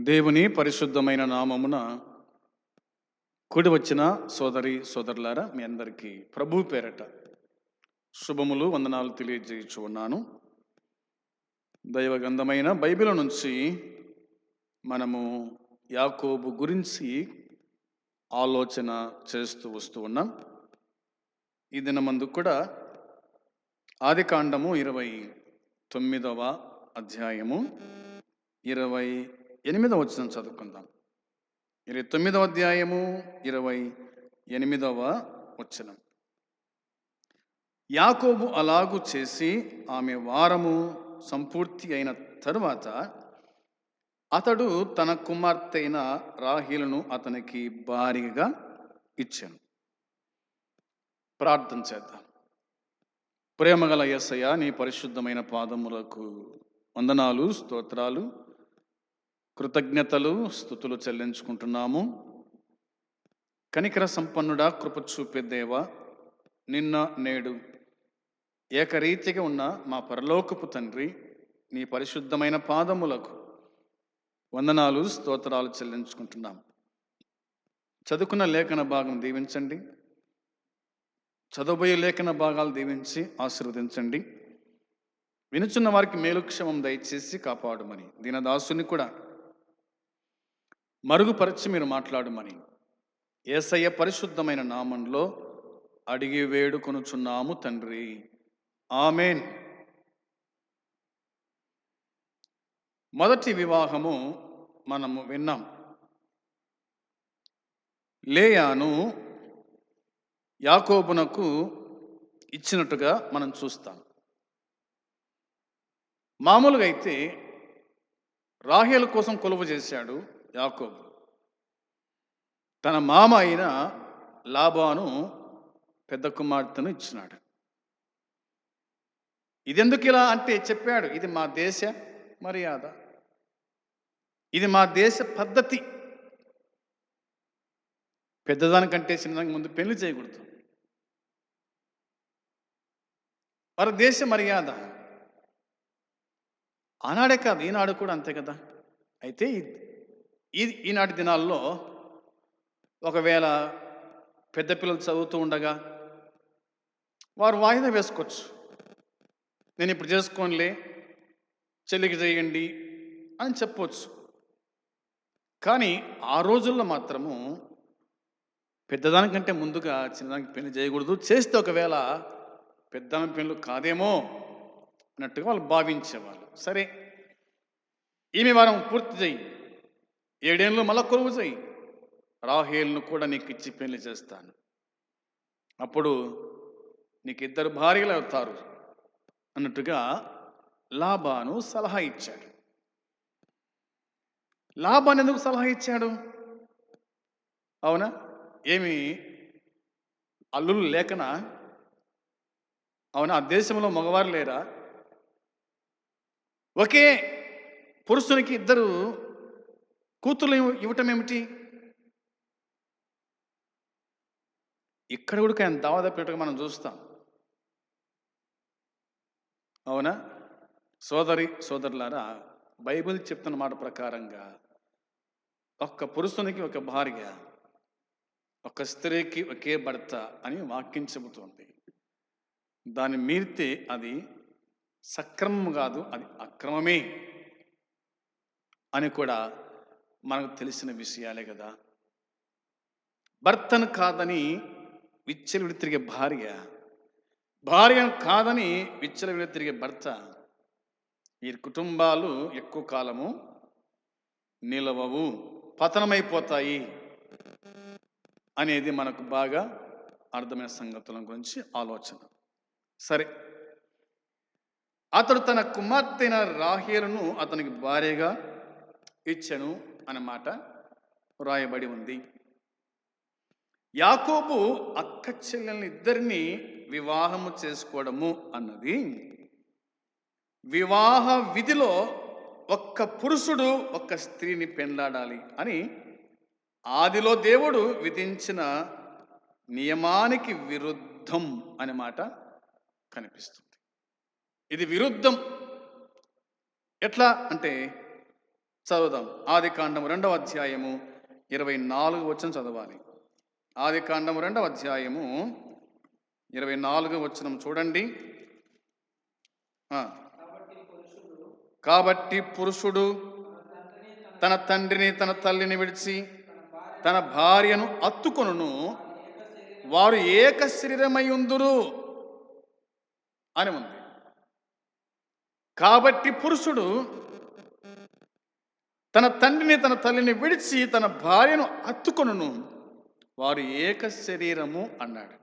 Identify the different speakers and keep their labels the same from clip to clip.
Speaker 1: దేవుని పరిశుద్ధమైన నామమున కూడి వచ్చిన సోదరి సోదరులారా మీ అందరికీ ప్రభు పేరట శుభములు వందనాలు తెలియజేయచ్చు ఉన్నాను. దైవగంధమైన బైబిల్ నుంచి మనము యాకోబు గురించి ఆలోచన చేస్తూ వస్తూ ఉన్నాం. ఈ దినమందు కూడా ఆది కాండము ఇరవై తొమ్మిదవ అధ్యాయము ఇరవై ఎనిమిదవ వచ్చిన చదువుకుందాం. ఇరవై తొమ్మిదవ అధ్యాయము ఇరవై ఎనిమిదవ వచనం. యాకోబు అలాగు చేసి ఆమె వారము సంపూర్తి అయిన తరువాత అతడు తన కుమార్తె అయిన రాహీలను అతనికి భారీగా ఇచ్చాను. ప్రార్థన చేద్దాం. ప్రేమగల ఎస్సయ్య నీ పరిశుద్ధమైన పాదములకు వందనాలు స్తోత్రాలు. కృతజ్ఞతలు స్థుతులు చెల్లించుకుంటున్నాము. కనికర సంపన్నుడా కృప చూపే దేవ నిన్న నేడు ఏకరీతిగా ఉన్న మా పరలోకపు తండ్రి నీ పరిశుద్ధమైన పాదములకు వందనాలు స్తోత్రాలు చెల్లించుకుంటున్నాం. చదువుకున్న లేఖన భాగం దీవించండి. చదవబోయే లేఖన భాగాలు దీవించి ఆశీర్వదించండి. వినుచున్న వారికి మేలుక్షమం దయచేసి కాపాడమని దీనదాసుని కూడా మరుగుపరిచి మీరు మాట్లాడమని ఏసయ్య పరిశుద్ధమైన నామంలో అడిగి వేడుకొనుచున్నాము తండ్రి. ఆమెన్. మొదటి వివాహము మనము విన్నాం. లేయాను యాకోబునకు ఇచ్చినట్టుగా మనం చూస్తాం. మామూలుగా అయితే రాహేల కోసం కొలువు చేశాడు. యాకోబు. తన మామ అయిన లాభాను పెద్ద కుమార్తెను ఇచ్చినాడు. ఇదెందుకు ఇలా అంటే చెప్పాడు ఇది మా దేశ మర్యాద. ఇది మా దేశ పద్ధతి. పెద్దదానికంటే చిన్నదానికి ముందు పెళ్ళి చేయకూడదు. వారి దేశ మర్యాద? ఆనాడే కాదు ఈనాడు కూడా అంతే కదా. అయితే ఈ- ఈనాటి దినాల్లో ఒకవేళ పెద్ద పిల్లలు చదువుతూ ఉండగా వారు వాయిదా వేసుకోవచ్చు. నేను ఇప్పుడు చేసుకోనిలే చెల్లికి చేయండి అని చెప్పవచ్చు కానీ ఆ రోజుల్లో మాత్రము పెద్దదానికంటే ముందుగా చిన్నదానికి పెళ్ళి చేయకూడదు. చేస్తే ఒకవేళ పెద్దదాని పెళ్ళి కాదేమో అన్నట్టుగా వాళ్ళు భావించేవాళ్ళు. సరే ఈమె వారం పూర్తి చేయి. ఏడేళ్ళు మళ్ళా కొలువు చేయి రాహేల్ను కూడా నీకు ఇచ్చి పెళ్ళి చేస్తాను. అప్పుడు నీకు ఇద్దరు భార్యలు అవుతారు అన్నట్టుగా లాభాను సలహా ఇచ్చాడు. లాభాన్ని ఎందుకు సలహా ఇచ్చాడు? అవునా? ఏమి? అల్లులు లేకనా? అవునా? ఆ దేశంలో మగవారు లేరా? ఒకే పురుషునికి ఇద్దరు కూతుర్లు ఇవ్వటం ఏమిటి? ఇక్కడ కూడా ఆయన దావదప్పేటగా మనం చూస్తాం. అవునా? సోదరి సోదరులారా బైబిల్ చెప్తున్న మాట ప్రకారంగా ఒక్క పురుషునికి ఒక భార్య ఒక స్త్రీకి ఒకే భర్త అని వాక్యం చెబుతోంది. దాన్ని మీరితే అది సక్రమం కాదు అది అక్రమమే అని కూడా మనకు తెలిసిన విషయాలే కదా. భర్తను కాదని విచ్చలవిడి తిరిగే భార్య భార్యను కాదని విచ్చలవిడి తిరిగే భర్త ఈ కుటుంబాలు ఎక్కువ కాలము నిలవవు పతనమైపోతాయి అనేది మనకు బాగా అర్థమైన సంగతుల గురించి ఆలోచన. సరే. అతడు తన కుమార్తెన అయిన అతనికి భార్యగా ఇచ్చెను. అన్నమాట రాయబడి ఉంది. యాకోబు అక్క చెల్లెల్ని ఇద్దరిని వివాహము చేసుకోవడము అన్నది. వివాహ విధిలో ఒక్క పురుషుడు ఒక్క స్త్రీని పెండ్లాడాలి అని ఆదిలో దేవుడు విధించిన నియమానికి విరుద్ధం అనే మాట కనిపిస్తుంది. ఇది విరుద్ధం. ఎట్లా అంటే చదువుదాం. ఆది కాండము రెండవ అధ్యాయము ఇరవై నాలుగు వచ్చిన చదవాలి. ఆది కాండము రెండవ అధ్యాయము ఇరవై నాలుగు వచనం చూడండి. కాబట్టి పురుషుడు తన తండ్రిని తన తల్లిని విడిచి తన భార్యను అత్తుకొనును. వారు ఏక శరీరమై ఉందురు అని ఉంది. కాబట్టి పురుషుడు తన తండ్రిని తన తల్లిని విడిచి తన భార్యను అత్తుకొనును. వారు ఏక శరీరము అన్నాడు.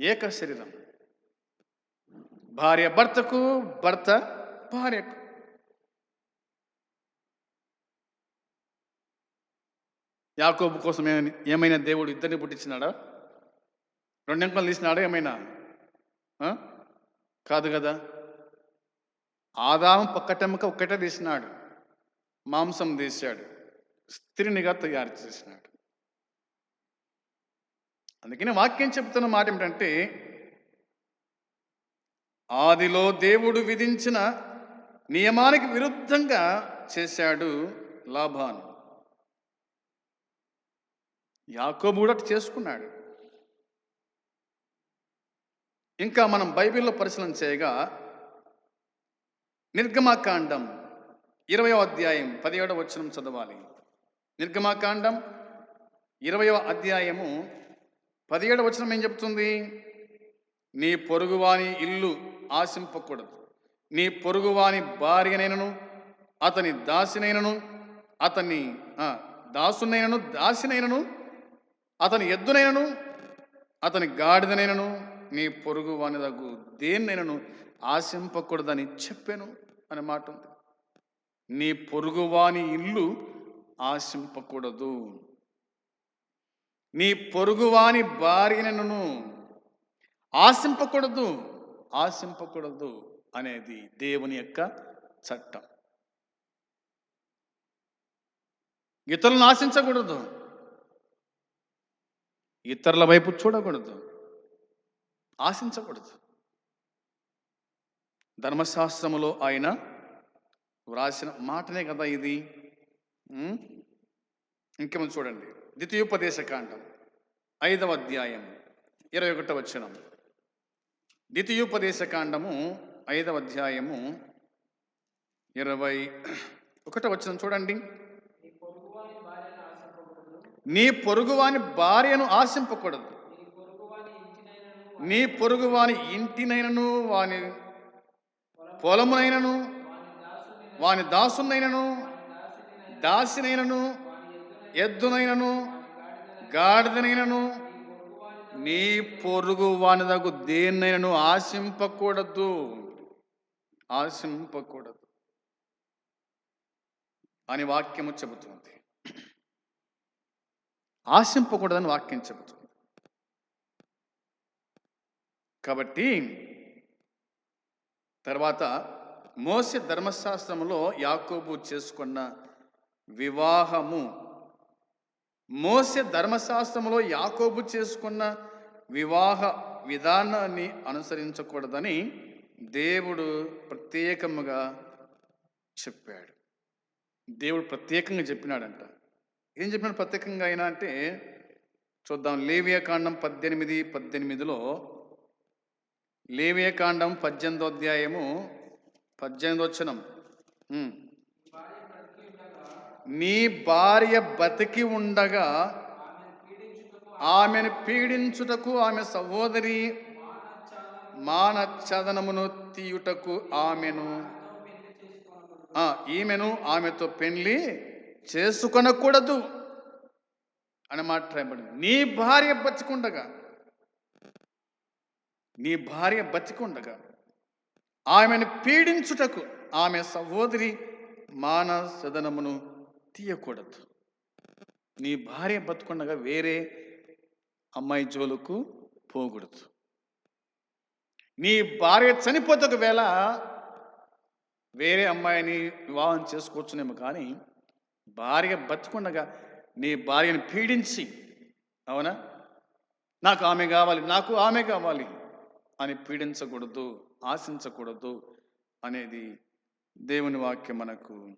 Speaker 1: ఏక శరీరం. భార్య భర్తకు భర్త భార్యకు. యాకోబు కోసం ఏమైనా- ఏమైనా దేవుడు ఇద్దరిని పుట్టించినాడా? రెండెంకలు తీసినాడా ఏమైనా? కాదు కదా? ఆదాము పక్కటెమ్మక ఒక్కటే తీసినాడు. మాంసం తీశాడు. స్త్రీనిగా తయారు చేసినాడు. అందుకని వాక్యం చెప్తున్న మాట ఏమిటంటే ఆదిలో దేవుడు విధించిన నియమానికి విరుద్ధంగా చేశాడు లాభాను. యాకోబు కూడా అటు చేసుకున్నాడు. ఇంకా మనం బైబిల్లో పరిశీలన చేయగా నిర్గమాకాండం ఇరవయో అధ్యాయం పదిహేడవ వచనం చదవాలి. నిర్గమాకాండం ఇరవయో అధ్యాయము పదిహేడవ వచనం ఏం చెప్తుంది? నీ పొరుగువాని ఇల్లు ఆశింపకూడదు. నీ పొరుగువాని భార్యనైనను అతని దాసినైనను అతని దాసునైనను దాసినైనను అతని ఎద్దునైనను అతని గాడిదనైనను నీ పొరుగు వాని దగ్గు దేన్నైనను ఆశింపకూడదని చెప్పాను. అనే మాట ఉంది. నీ పొరుగువాని ఇల్లు ఆశింపకూడదు. నీ పొరుగువాని భార్యను ఆశింపకూడదు ఆశింపకూడదు అనేది దేవుని యొక్క చట్టం. ఇతరులను ఆశించకూడదు ఇతరుల వైపు చూడకూడదు ఆశించకూడదు. ధర్మశాస్త్రములో ఆయన వ్రాసిన మాటనే కదా ఇది? ఇంకేమో చూడండి. ద్వితీయోపదేశ కాండం ఐదవ అధ్యాయం ఇరవై ఒకటవ వచనం. ద్వితీయోపదేశ కాండము ఐదవ అధ్యాయము ఇరవై ఒకటవ వచనం చూడండి. నీ పొరుగువాని భార్యను ఆశింపకూడదు. నీ పొరుగువాని ఇంటినైనను వాని పొలమునైనను వాని దాసునైనను దాసినైనను ఎద్దునైనను గాడిదనైనను నీ పొరుగు వాని దగ్గు దేన్నైనను ఆశింపకూడదు. ఆశింపకూడదు. అని వాక్యము చెబుతుంది. ఆశింపకూడదని వాక్యం చెబుతుంది. కాబట్టి తర్వాత మోస ధర్మశాస్త్రంలో యాకోబు చేసుకున్న వివాహము. మోస ధర్మశాస్త్రంలో యాకోబు చేసుకున్న వివాహ విధానాన్ని అనుసరించకూడదని దేవుడు ప్రత్యేకముగా చెప్పాడు. దేవుడు ప్రత్యేకంగా చెప్పినాడంట. ఏం చెప్పినాడు ప్రత్యేకంగా అయినా అంటే చూద్దాం. లేవియకాండం పద్దెనిమిది పద్దెనిమిదిలో లేవియకాండం పద్దెనిమిదో అధ్యాయము పద్దెనిమిది వచనం. నీ భార్య బతికి ఉండగా ఆమెను పీడించుటకు ఆమె సహోదరి మానచ్చదనమును తీయుటకు ఆమెను. ఈమెను ఆమెతో పెళ్ళి చేసుకొనకూడదు అని మాట్లాడబడింది. నీ భార్య బతికుండగా నీ భార్య బతికుండగా ఆమెను పీడించుటకు ఆమె సహోదరి మాన సదనమును తీయకూడదు. నీ భార్య బతుకుండగా వేరే అమ్మాయి జోలుకు పోకూడదు. నీ భార్య చనిపోతే ఒకవేళ వేరే అమ్మాయిని వివాహం చేసుకోవచ్చునేమో కానీ భార్య బతుకుండగా నీ భార్యను పీడించి అవునా? నాకు ఆమె కావాలి నాకు ఆమె కావాలి. అని పీడించకూడదు ఆశించకూడదు అనేది దేవుని వాక్యం మనకు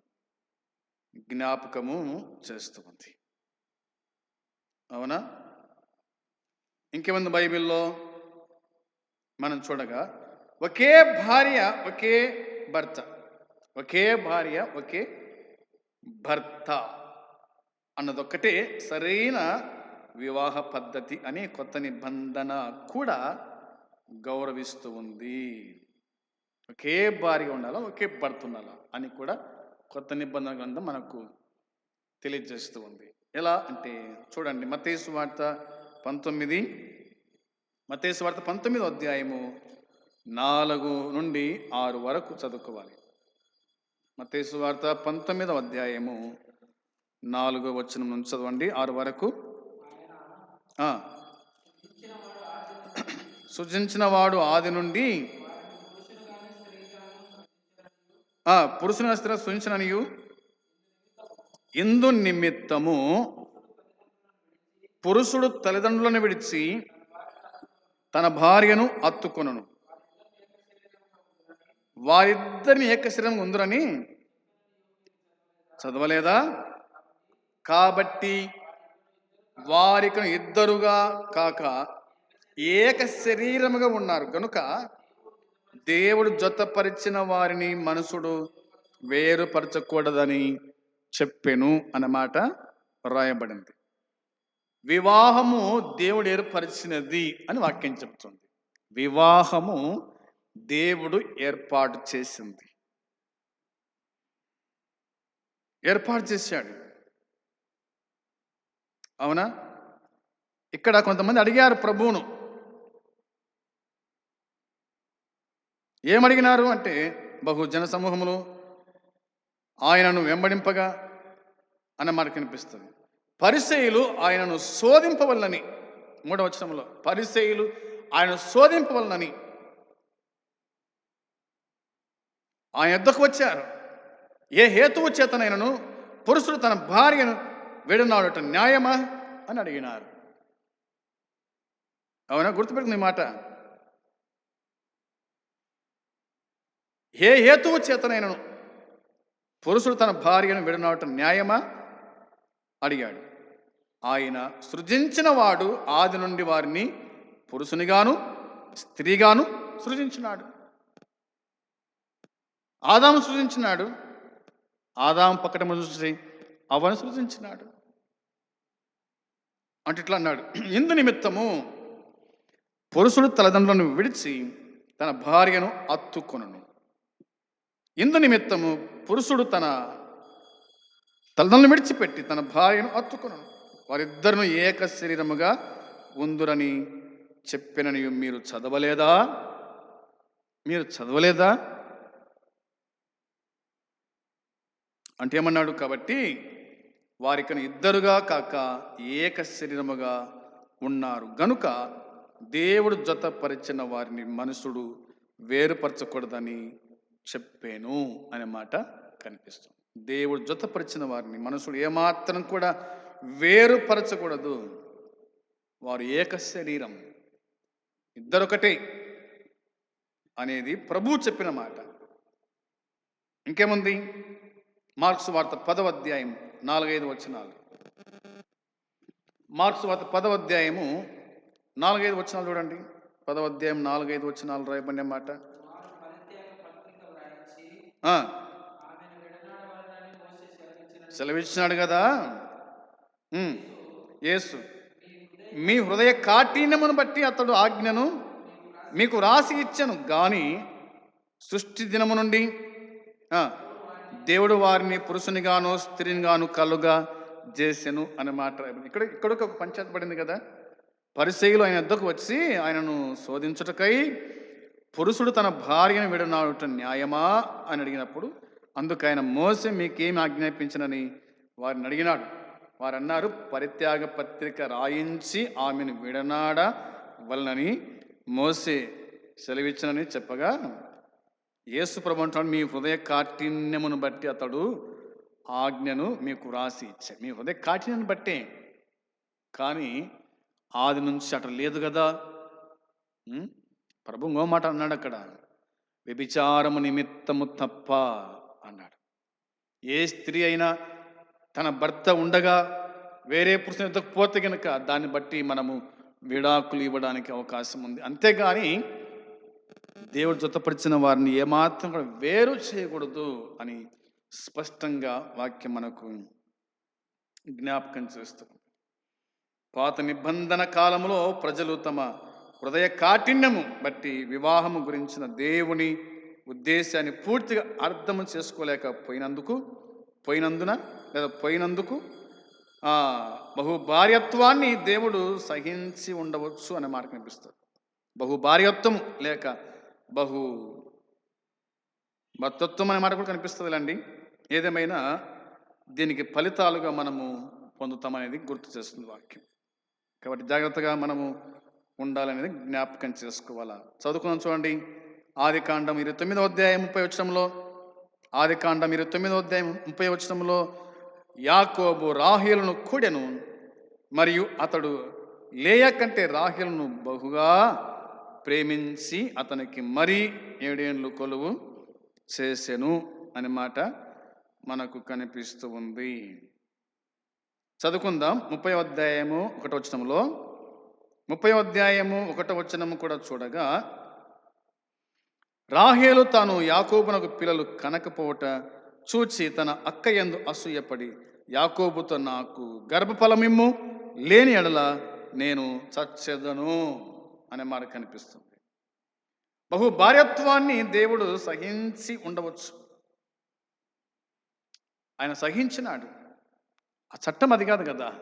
Speaker 1: జ్ఞాపకము చేస్తుంది. అవునా? ఇంకేముంది బైబిల్లో? మనం చూడగా ఒకే భార్య ఒకే భర్త ఒకే భార్య ఒకే భర్త అన్నదొక్కటే సరైన వివాహ పద్ధతి అనే కొత్త నిబంధన కూడా గౌరవిస్తూ ఉంది. ఒకే భార్య ఉండాలా ఒకే భర్త ఉండాలా అని కూడా కొత్త నిబంధన గ్రంథం మనకు తెలియజేస్తూ ఉంది. ఎలా అంటే చూడండి మతేసు వార్త పంతొమ్మిది మతేసు వార్త పంతొమ్మిదో అధ్యాయము నాలుగు నుండి ఆరు వరకు చదువుకోవాలి. మతేసు వార్త పంతొమ్మిదవ అధ్యాయము నాలుగో వచనం నుంచి చదవండి ఆరు వరకు. సృజించిన వాడు ఆది నుండి పురుషుని స్త్రీ సృజించిననియు. ఇందు నిమిత్తము పురుషుడు తల్లిదండ్రులను విడిచి తన భార్యను అత్తుకొనును. వారిద్దరిని ఏకశిరం ఉందరని చదవలేదా? కాబట్టి వారికను ఇద్దరుగా కాక ఏక శరీరముగా ఉన్నారు. కనుక దేవుడు జతపరిచిన వారిని మనుషుడు వేరుపరచకూడదని చెప్పెను అన్నమాట రాయబడింది. వివాహము దేవుడు ఏర్పరిచినది అని వాక్యం చెప్తుంది వివాహము దేవుడు ఏర్పాటు చేసింది. ఏర్పాటు చేశాడు. అవునా? ఇక్కడ కొంతమంది అడిగారు ప్రభువును ఏమడిగినారు అంటే బహుజన సమూహములు ఆయనను వెంబడింపగా అని మాట కనిపిస్తుంది. పరిసయులు ఆయనను శోధింపవల్లని మూడవ వచనంలో పరిసయులు ఆయన శోధింపవలనని ఆయన యుద్ధకు వచ్చారు. ఏ హేతువు చేతనైనను పురుషుడు తన భార్యను విడనాడట న్యాయమా అని అడిగినారు. అవునా? గుర్తుపెట్టుకుంది మాట. ఏ హేతువు చేతనైనను? పురుషుడు తన భార్యను విడనాడటం న్యాయమా? అడిగాడు. ఆయన సృజించిన వాడు ఆది నుండి వారిని పురుషునిగాను స్త్రీగాను సృజించినాడు. ఆదాము సృజించినాడు. ఆదాము పక్కన చూసి అవను సృజించినాడు. అంటే ఇట్లా అన్నాడు. ఇందు నిమిత్తము పురుషుడు తలదండ్రులను విడిచి తన భార్యను అత్తుకొనను. ఇందు నిమిత్తము పురుషుడు తన తలదండ్రులను విడిచిపెట్టి తన భార్యను అత్తుకును వారిద్దరును ఏక శరీరముగా ఉందురని చెప్పినని మీరు చదవలేదా? మీరు చదవలేదా? అంటే ఏమన్నాడు? కాబట్టి వారికను ఇద్దరుగా కాక ఏక శరీరముగా ఉన్నారు. గనుక దేవుడు జతపరిచిన వారిని మనుషుడు వేరుపరచకూడదని చెప్పాను అనే మాట కనిపిస్తుంది. దేవుడు జతపరిచిన వారిని మనుషుడు ఏమాత్రం కూడా వేరుపరచకూడదు. వారు ఏక శరీరం ఇద్దరొకటే అనేది ప్రభువు చెప్పిన మాట. ఇంకేముంది? మార్క్స్ వార్త పదవ అధ్యాయం నాలుగైదు వచనాలు. మార్క్స్ వార్త పదవ అధ్యాయము నాలుగైదు వచనాలు చూడండి. పదవ అధ్యాయం నాలుగైదు వచనాలు రాయబడిన మాట. సెలవిచ్చినాడు కదా. ఏసు యేసు. మీ హృదయ కాఠిన్యమును బట్టి అతడు ఆజ్ఞను మీకు రాసి ఇచ్చను. గాని సృష్టి దినము నుండి దేవుడు వారిని పురుషునిగాను స్త్రీనిగాను కలుగా చేసెను అనే మాట ఇక్కడ ఇక్కడ ఒక పంచాయతీ పడింది కదా. పరిచయులు ఆయన వద్దకు వచ్చి ఆయనను శోధించుటకై పురుషుడు తన భార్యను విడనాడుట న్యాయమా? అని అడిగినప్పుడు అందుకు ఆయన మోసే మీకేమి ఆజ్ఞాపించనని వారిని అడిగినాడు. వారన్నారు పరిత్యాగ పత్రిక రాయించి ఆమెను విడనాడ వలనని మోసే సెలవిచ్చనని చెప్పగా యేసు ప్రభు అంటున్నాడు మీ హృదయ కాఠిన్యమును బట్టి అతడు ఆజ్ఞను మీకు రాసి ఇచ్చా. మీ హృదయ కాఠిన్యాన్ని బట్టే. కానీ ఆది నుంచి అటు లేదు కదా? ప్రభు ఇంకో మాట అన్నాడు అక్కడ. వ్యభిచారము నిమిత్తము తప్ప అన్నాడు. ఏ స్త్రీ అయినా తన భర్త ఉండగా వేరే పురుషుని యొద్దకు పోతే కనుక దాన్ని బట్టి మనము విడాకులు ఇవ్వడానికి అవకాశం ఉంది. అంతేగాని దేవుడు జతపరిచిన వారిని ఏమాత్రం కూడా వేరు చేయకూడదు అని స్పష్టంగా వాక్యం మనకు జ్ఞాపకం చేస్తుంది. పాత నిబంధన కాలంలో ప్రజలు తమ హృదయ కాఠిన్యము బట్టి వివాహము గురించిన దేవుని ఉద్దేశాన్ని పూర్తిగా అర్థం చేసుకోలేకపోయినందుకు పోయినందున లేదా పోయినందుకు బహుభార్యత్వాన్ని దేవుడు సహించి ఉండవచ్చు అనే మాట కనిపిస్తుంది బహుభార్యత్వం లేక బహు భర్తత్వం అనే మాట కూడా కనిపిస్తుందిలేండి. ఏదేమైనా దీనికి ఫలితాలుగా మనము పొందుతామనేది గుర్తు చేస్తుంది వాక్యం. కాబట్టి జాగ్రత్తగా మనము ఉండాలనేది జ్ఞాపకం చేసుకోవాలా? చదువుకున్నాం చూడండి. ఆది కాండం ఇరవై తొమ్మిదో అధ్యాయం ముప్పై వచ్చడంలో ఆది కాండం ఇరవై తొమ్మిదో అధ్యాయం ముప్పై వచ్చడంలో యాకోబు రాహిలను కూడెను మరియు అతడు లేయ కంటే రాహిలను బహుగా ప్రేమించి అతనికి మరీ ఏడేండ్లు కొలువు చేసెను అనే మాట మనకు కనిపిస్తూ ఉంది. చదువుకుందాం ముప్పై అధ్యాయము ఒకటి వచ్చడంలో ముప్పై అధ్యాయము ఒకట వచనము కూడా చూడగా రాహేలు తాను యాకోబునకు పిల్లలు కనకపోవట చూచి తన అక్క యందు అసూయపడి యాకోబుతో నాకు గర్భఫలమిమ్ము లేని ఎడల నేను చచ్చెదను అనే మాట కనిపిస్తుంది. బహు భార్యత్వాన్ని దేవుడు సహించి ఉండవచ్చు. ఆయన సహించినాడు. ఆ చట్టం అది కాదు కదా.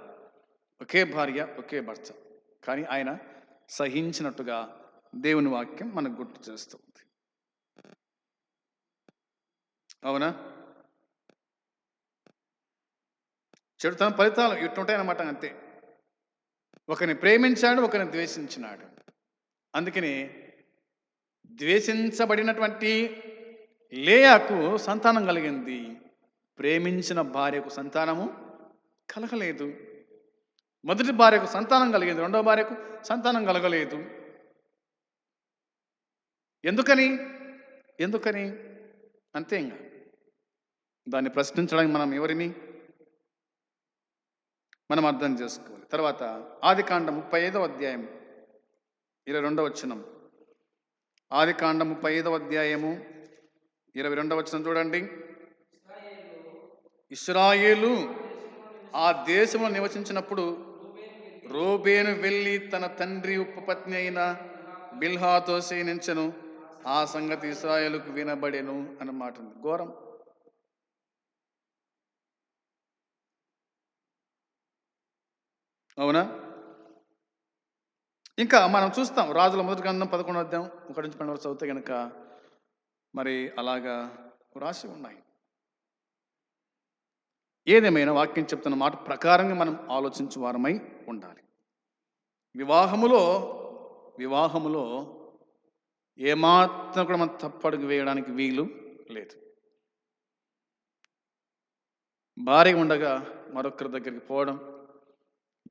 Speaker 1: ఒకే భార్య ఒకే భర్త. కానీ ఆయన సహించినట్టుగా దేవుని వాక్యం మనకు గుర్తు చేస్తుంది అవునా? చెడుతన ఫలితాలు ఇట్టుంటాయన్నమాట అంతే. ఒకరిని ప్రేమించాడు ఒకరిని ద్వేషించినాడు. అందుకని ద్వేషించబడినటువంటి లేయాకు సంతానం కలిగింది. ప్రేమించిన భార్యకు సంతానము కలగలేదు. మొదటి భార్యకు సంతానం కలిగింది రెండవ భార్యకు సంతానం కలగలేదు. ఎందుకని? ఎందుకని? అంతే ఇంకా దాన్ని ప్రశ్నించడానికి మనం ఎవరిని? మనం అర్థం చేసుకోవాలి. తర్వాత ఆది కాండ ముప్పై ఐదవ అధ్యాయం ఇరవై రెండవ వచనం. ఆది కాండ ముప్పై ఐదవ అధ్యాయము ఇరవై రెండవ వచనం చూడండి. ఇస్రాయేలు ఆ దేశంలో నివసించినప్పుడు రోబేను వెళ్ళి తన తండ్రి ఉపపత్ని అయిన బిల్హాతో శయనించను ఆ సంగతి ఇస్రాయేలుకు వినబడెను అన్నమాట ఘోరం. అవునా? ఇంకా మనం చూస్తాం రాజుల మొదటి గ్రంథం పదకొండు అధ్యాయం ఒకటి నుంచి పన్నెండు వరకు చదివితే కనుక మరి అలాగా రాసి ఉన్నాయి. ఏదేమైనా వాక్యం చెప్తున్న మాట ప్రకారంగా మనం ఆలోచించే వారమై ఉండాలి. వివాహములో వివాహములో ఏమాత్రం కూడా మనం తప్పడుగు వేయడానికి వీలు లేదు. భార్య ఉండగా మరొకరి దగ్గరికి పోవడం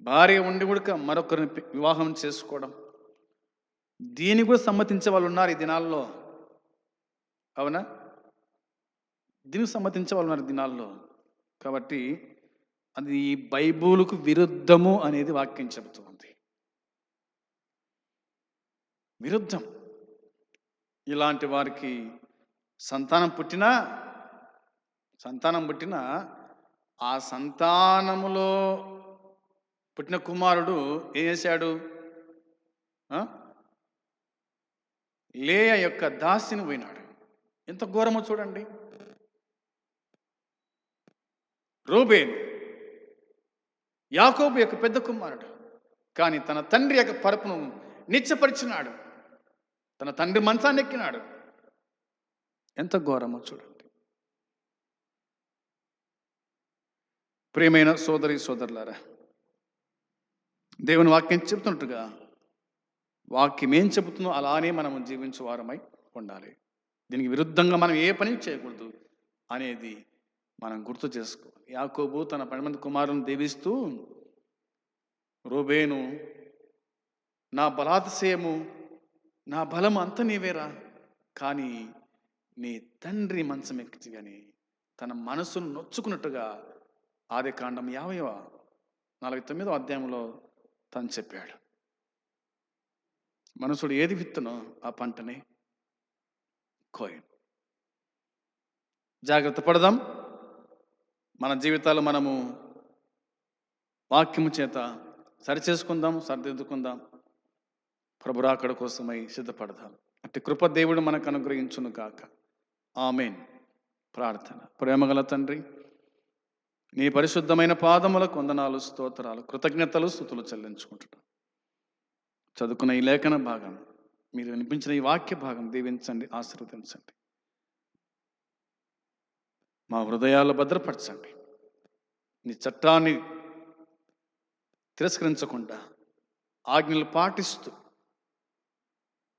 Speaker 1: భార్య ఉండి కూడా మరొకరిని వివాహం చేసుకోవడం దీనికి కూడా సమ్మతించే వాళ్ళు ఉన్నారు ఈ దినాల్లో. అవునా? దీనికి సమ్మతించే వాళ్ళు ఉన్నారు ఈ దినాల్లో. కాబట్టి అది బైబుల్కు విరుద్ధము అనేది వాక్యం చెబుతుంది. విరుద్ధం. ఇలాంటి వారికి సంతానం పుట్టినా సంతానం పుట్టినా ఆ సంతానములో పుట్టిన కుమారుడు ఏం చేశాడు? లేయ యొక్క దాసిని పోయినాడు. ఎంత ఘోరమో చూడండి. రూబేను యాకోబు యొక్క పెద్ద కుమారుడు. కానీ తన తండ్రి యొక్క పరుపును నిత్యపరిచినాడు తన తండ్రి మంచాన్ని ఎక్కినాడు. ఎంత ఘోరమో చూడండి. ప్రియమైన సోదరి సోదరులారా దేవుని వాక్యం చెబుతున్నట్టుగా వాక్యం ఏం చెబుతుందో అలానే మనం జీవించే వారమై ఉండాలి. దీనికి విరుద్ధంగా మనం ఏ పని చేయకూడదు అనేది మనం గుర్తు చేసుకోవాలి. యాకోబు తన పది మంది దీవిస్తూ రూబేను నా బలాతిశయము నా బలం అంత నీవేరా? కానీ నీ తండ్రి మంచం ఎక్కిచి కానీ తన మనసును నొచ్చుకున్నట్టుగా ఆది కాండం యాభైవ నలభై తొమ్మిదో అధ్యాయంలో తను చెప్పాడు. మనసుడు ఏది విత్తునో ఆ పంటని కోయను. జాగ్రత్త పడదాం. మన జీవితాలు మనము వాక్యము చేత సరిచేసుకుందాం సరిదిద్దుకుందాం. ప్రభురాకడ కోసమై సిద్ధపడదాం. అట్టి కృప దేవుడు మనకు అనుగ్రహించును కాక ఆమెన్. ప్రార్థన. ప్రేమగల తండ్రి నీ పరిశుద్ధమైన పాదముల కొందనాలు స్తోత్రాలు కృతజ్ఞతలు స్థుతులు చెల్లించుకుంటున్నాం. చదువుకున్న ఈ లేఖన భాగం మీరు వినిపించిన ఈ వాక్య భాగం దీవించండి ఆశీర్వదించండి. మా హృదయాలు భద్రపరచండి. నీ చట్టాన్ని తిరస్కరించకుండా ఆజ్ఞలు పాటిస్తూ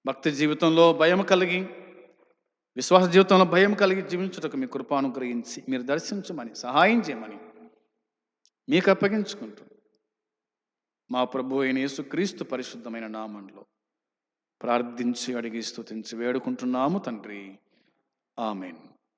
Speaker 1: భక్తి జీవితంలో భయం కలిగి విశ్వాస జీవితంలో భయం కలిగి జీవించుటకు మీ కృపాను గ్రహించి మీరు దర్శించమని సహాయం చేయమని మీకు అప్పగించుకుంటూ మా ప్రభు అయిన యేసుక్రీస్తు పరిశుద్ధమైన నామంలో ప్రార్థించి అడిగి స్తుతించి వేడుకుంటున్నాము తండ్రి. ఆమెన్.